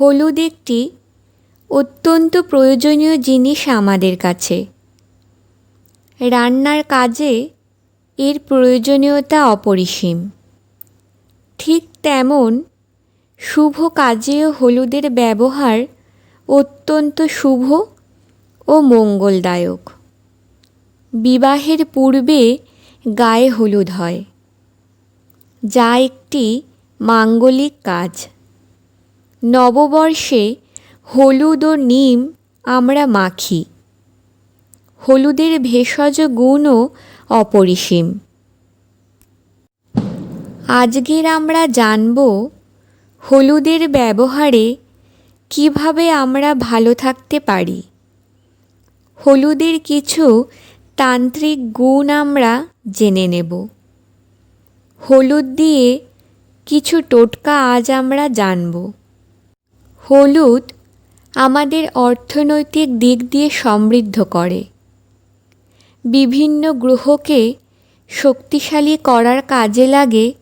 হলুদ একটি অত্যন্ত প্রয়োজনীয় জিনিস আমাদের কাছে। রান্নার কাজে এর প্রয়োজনীয়তা অপরিসীম। ঠিক তেমন শুভ কাজেও হলুদের ব্যবহার অত্যন্ত শুভ ও মঙ্গলদায়ক। বিবাহের পূর্বে গায়ে হলুদ হয়, যা একটি মাঙ্গলিক কাজ। নববর্ষে হলুদ ও নিম আমরা মাখি। হলুদের ভেষজ গুণও অপরিসীম। আজকের আমরা জানব হলুদের ব্যবহারে কীভাবে আমরা ভালো থাকতে পারি। হলুদের কিছু তান্ত্রিক গুণ আমরা জেনে নেব। হলুদ দিয়ে কিছু টোটকা আজ আমরা জানব। হলুদ আমাদের অর্থনৈতিক দিক দিয়ে সমৃদ্ধ করে। বিভিন্ন গ্রহকে শক্তিশালী করার কাজে লাগে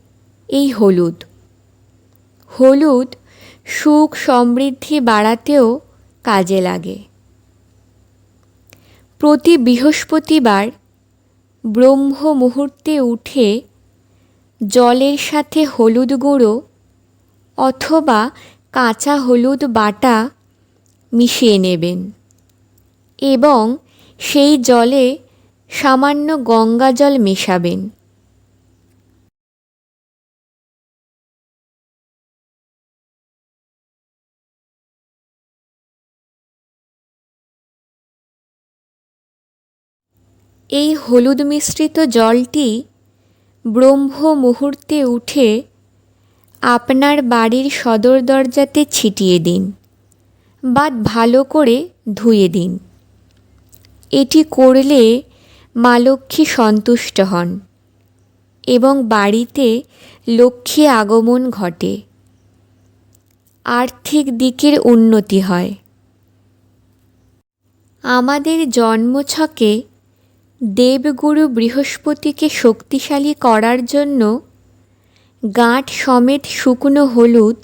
এই হলুদ। হলুদ সুখ সমৃদ্ধি বাড়াতেও কাজে লাগে। প্রতি বৃহস্পতিবার ব্রহ্ম মুহূর্তে উঠে জলের সাথে হলুদ গুঁড়ো অথবা কাঁচা হলুদ বাটা মিশিয়ে নেবেন এবং সেই জলে সামান্য গঙ্গা জল মেশাবেন। এই হলুদ মিশ্রিত জলটি ব্রহ্ম মুহূর্তে উঠে আপনার বাড়ির সদর দরজাতে ছিটিয়ে দিন বা ভালো করে ধুয়ে দিন। এটি করলে মা লক্ষ্মী সন্তুষ্ট হন এবং বাড়িতে লক্ষ্মী আগমন ঘটে। আর্থিক দিকের উন্নতি হয়। আমাদের জন্মছকে দেবগুরু বৃহস্পতিকে শক্তিশালী করার জন্য গাঁট সমেত শুকনো হলুদ,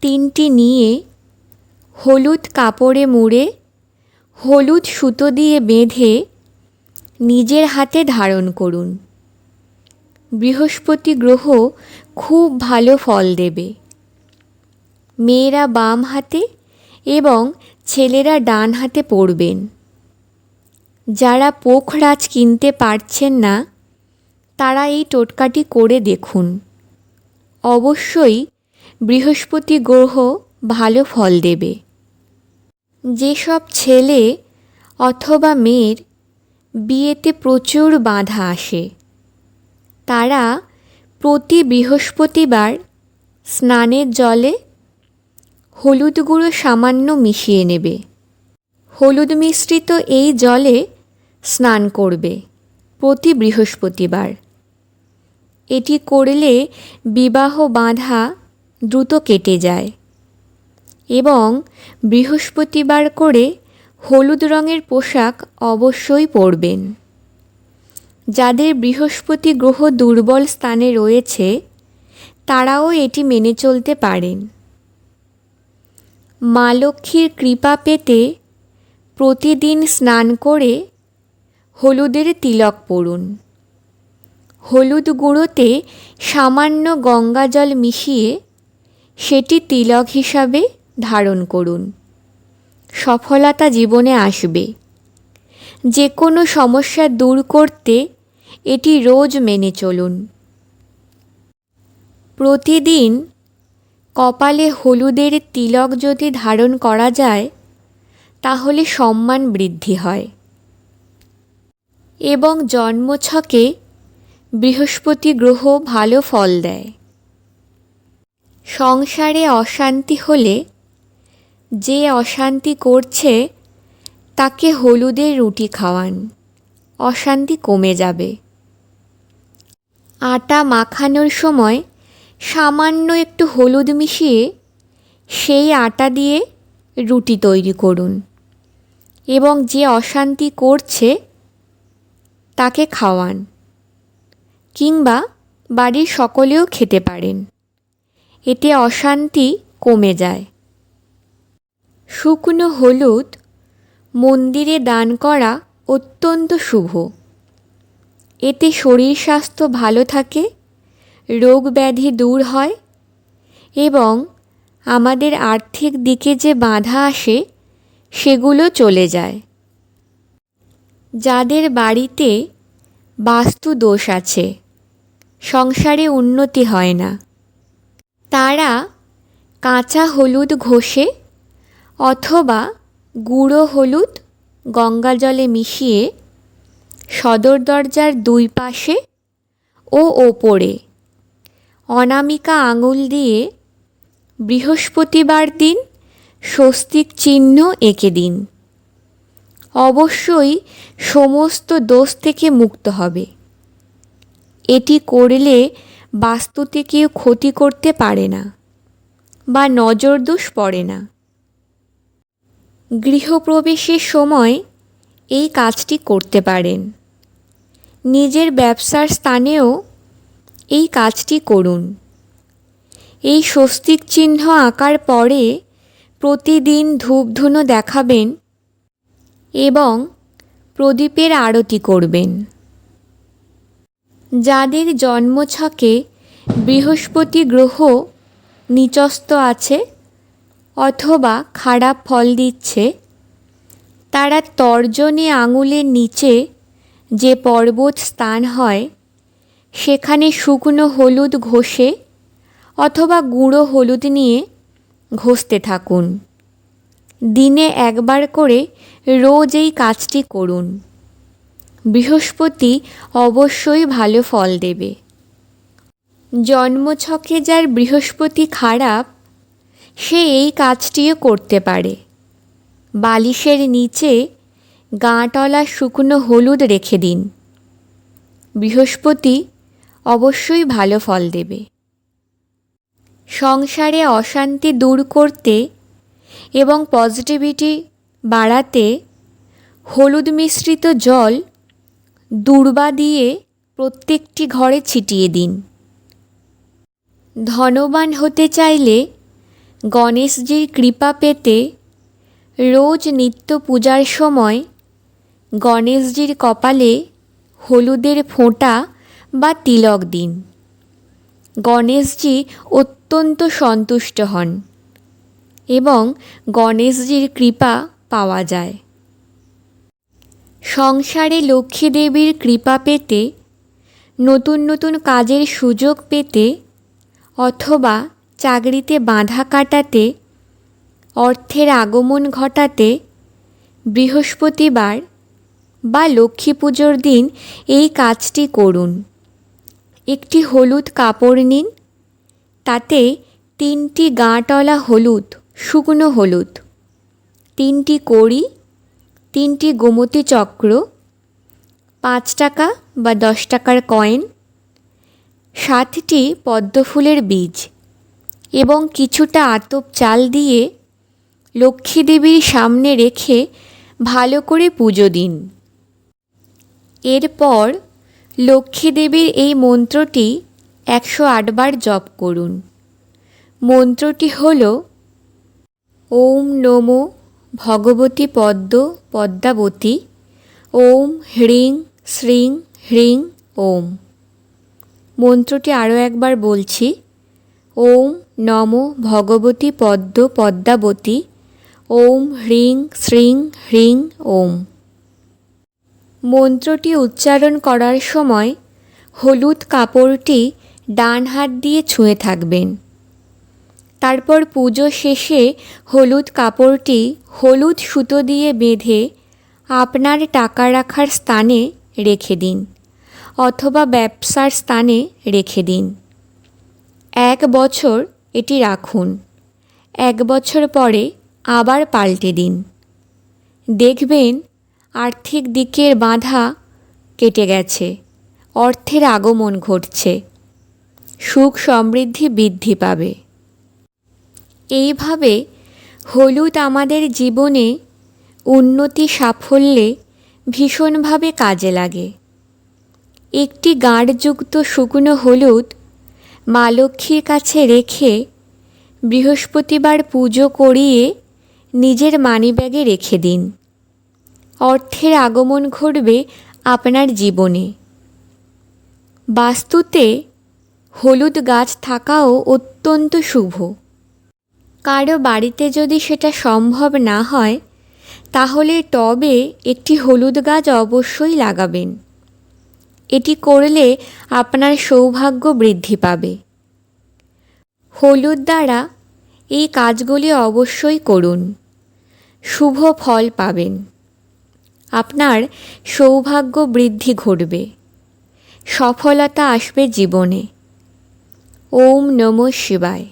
তিনটি নিয়ে হলুদ কাপড়ে মুড়ে, হলুদ সুতো দিয়ে বেঁধে নিজের হাতে ধারণ করুন। বৃহস্পতি গ্রহ খুব ভালো ফল দেবে। মেয়েরা বাম হাতে এবং ছেলেরা ডান হাতে পড়বেন। যারা পোখরাজ কিনতে পারছেন না, তারা এই টোটকাটি করে দেখুন। অবশ্যই বৃহস্পতি গ্রহ ভালো ফল দেবে। যেসব ছেলে অথবা মেয়ের বিয়েতে প্রচুর বাধা আসে, তারা প্রতি বৃহস্পতিবার স্নানের জলে হলুদ গুঁড়ো সামান্য মিশিয়ে নেবে। হলুদ মিশ্রিত এই জলে স্নান করবে প্রতি বৃহস্পতিবার। এটি করলে বিবাহ বাঁধা দ্রুত কেটে যায় এবং বৃহস্পতিবার করে হলুদ রঙের পোশাক অবশ্যই পরবেন। যাদের বৃহস্পতি গ্রহ দুর্বল স্থানে রয়েছে, তারাও এটি মেনে চলতে পারেন। মা লক্ষ্মীর কৃপা পেতে প্রতিদিন স্নান করে হলুদের তিলক পড়ুন হলুদ গুঁড়োতে সামান্য গঙ্গা জল মিশিয়ে সেটি তিলক হিসাবে ধারণ করুন। সফলতা জীবনে আসবে। যে কোনো সমস্যা দূর করতে এটি রোজ মেনে চলুন। প্রতিদিন কপালে হলুদের তিলক যদি ধারণ করা যায়, তাহলে সম্মান বৃদ্ধি হয়। এবং জন্মছকে বৃহস্পতি গ্রহ ভালো ফল দেয়। সংসারে অশান্তি হলে যে অশান্তি করছে, তাকে হলুদের রুটি খাওয়ান। অশান্তি কমে যাবে। আটা মাখানোর সময় সামান্য একটু হলুদ মিশিয়ে সেই আটা দিয়ে রুটি তৈরি করুন এবং যে অশান্তি করছে, তাকে খাওয়ান। কিংবা বাড়ির সকলেও খেতে পারেন। এতে অশান্তি কমে যায়। শুকনো হলুদ মন্দিরে দান করা অত্যন্ত শুভ। এতে শরীর স্বাস্থ্য ভালো থাকে, রোগ ব্যাধি দূর হয় এবং আমাদের আর্থিক দিকে যে বাধা আসে, সেগুলো চলে যায়। যাদের বাড়িতে বাস্তু দোষ আছে সংসারে উন্নতি হয় না। তারা কাঁচা হলুদ ঘষে অথবা গুঁড়ো হলুদ গঙ্গা জলে মিশিয়ে সদর দরজার দুই পাশে ও ওপরে অনামিকা আঙুল দিয়ে বৃহস্পতিবার দিন স্বস্তিক চিহ্ন এঁকে দিন। অবশ্যই সমস্ত দোষ থেকে মুক্ত হবে। এটি করলে বাস্তুতে কেউ ক্ষতি করতে পারে না বা নজর দোষ পড়ে না। গৃহপ্রবেশের সময় এই কাজটি করতে পারেন। নিজের ব্যবসার স্থানেও এই কাজটি করুন। এই স্বস্তিক চিহ্ন আঁকার পরে প্রতিদিন ধূপধুনো দেখাবেন এবং প্রদীপের আরতি করবেন। যাদের জন্মছকে বৃহস্পতি গ্রহ নিচস্থ আছে অথবা খারাপ ফল দিচ্ছে, তারা তর্জনে আঙুলের নিচে যে পর্বত স্থান হয়, সেখানে শুকনো হলুদ ঘষে অথবা গুঁড়ো হলুদ নিয়ে ঘষতে থাকুন। দিনে একবার করে রোজ এই কাজটি করুন। বৃহস্পতি অবশ্যই ভালো ফল দেবে। জন্মছকে যার বৃহস্পতি খারাপ, সে এই কাজটিও করতে পারে। বালিশের নিচে গাঁটলা শুকনো হলুদ রেখে দিন। বৃহস্পতি অবশ্যই ভালো ফল দেবে। সংসারে অশান্তি দূর করতে এবং পজিটিভিটি বাড়াতে হলুদ মিশ্রিত জল দূর্বা দিয়ে প্রত্যেকটি ঘরে ছিটিয়ে দিন। ধনবান হতে চাইলে গণেশজির কৃপা পেতে রোজ নিত্য পূজার সময় গণেশজির কপালে হলুদের ফোঁটা বা তিলক দিন। গণেশজি অত্যন্ত সন্তুষ্ট হন এবং গণেশজির কৃপা পাওয়া যায়। সংসারে লক্ষ্মী দেবীর কৃপা পেতে, নতুন নতুন কাজের সুযোগ পেতে, অথবা চাকরিতে বাধা কাটাতে, অর্থের আগমন ঘটাতে, বৃহস্পতিবার বা লক্ষ্মী পুজোর দিন এই কাজটি করুন। একটি হলুদ কাপড় নিন, তাতে তিনটি গাঁটলা হলুদ, শুকনো হলুদ, তিনটি কড়ি তিনটি গোমতী চক্র, পাঁচ টাকা বা দশ টাকার কয়েন, সাতটি পদ্মফুলের বীজ এবং কিছুটা আতপ চাল দিয়ে লক্ষ্মী দেবীর সামনে রেখে ভালো করে পুজো দিন। এরপর লক্ষ্মী দেবীর এই মন্ত্রটি একশো আটবার জপ করুন। মন্ত্রটি হল, ওম নমো ভগবতী পদ্ম পদ্মাবতী। ওম হ্রিং শ্রিং হ্রিং ওম। মন্ত্রটি আরও একবার বলছি। ওম নম ভগবতী পদ্ম পদ্মাবতী। ওম হ্রিং শ্রিং হ্রিং ওম। মন্ত্রটি উচ্চারণ করার সময় হলুদ কাপড়টি ডান হাত দিয়ে ছুঁয়ে থাকবেন। তারপর পুজো শেষে হলুদ কাপড়টি হলুদ সুতো দিয়ে বেঁধে আপনার টাকা রাখার স্থানে রেখে দিন অথবা ব্যবসার স্থানে রেখে দিন। এক বছর এটি রাখুন। এক বছর পরে আবার পাল্টে দিন। দেখবেন আর্থিক দিকের বাধা কেটে গেছে, অর্থের আগমন ঘটছে, সুখ সমৃদ্ধি বৃদ্ধি পাবে। এইভাবে হলুদ আমাদের জীবনে উন্নতি সাফল্যে ভীষণভাবে কাজে লাগে। একটি গাঁড়যুক্ত শুকনো হলুদ মা লক্ষ্মীর কাছে রেখে বৃহস্পতিবার পুজো করিয়ে নিজের মানিব্যাগে রেখে দিন। অর্থের আগমন ঘটবে আপনার জীবনে। বাস্তুতে হলুদ গাছ থাকাও অত্যন্ত শুভ। কারও বাড়িতে যদি সেটা সম্ভব না হয়, তাহলে টবে একটি হলুদ গাছ অবশ্যই লাগাবেন। এটি করলে আপনার সৌভাগ্য বৃদ্ধি পাবে। হলুদ দ্বারা এই কাজগুলি অবশ্যই করুন। শুভ ফল পাবেন। আপনার সৌভাগ্য বৃদ্ধি ঘটবে। সফলতা আসবে জীবনে। ওম নমঃ শিবায়।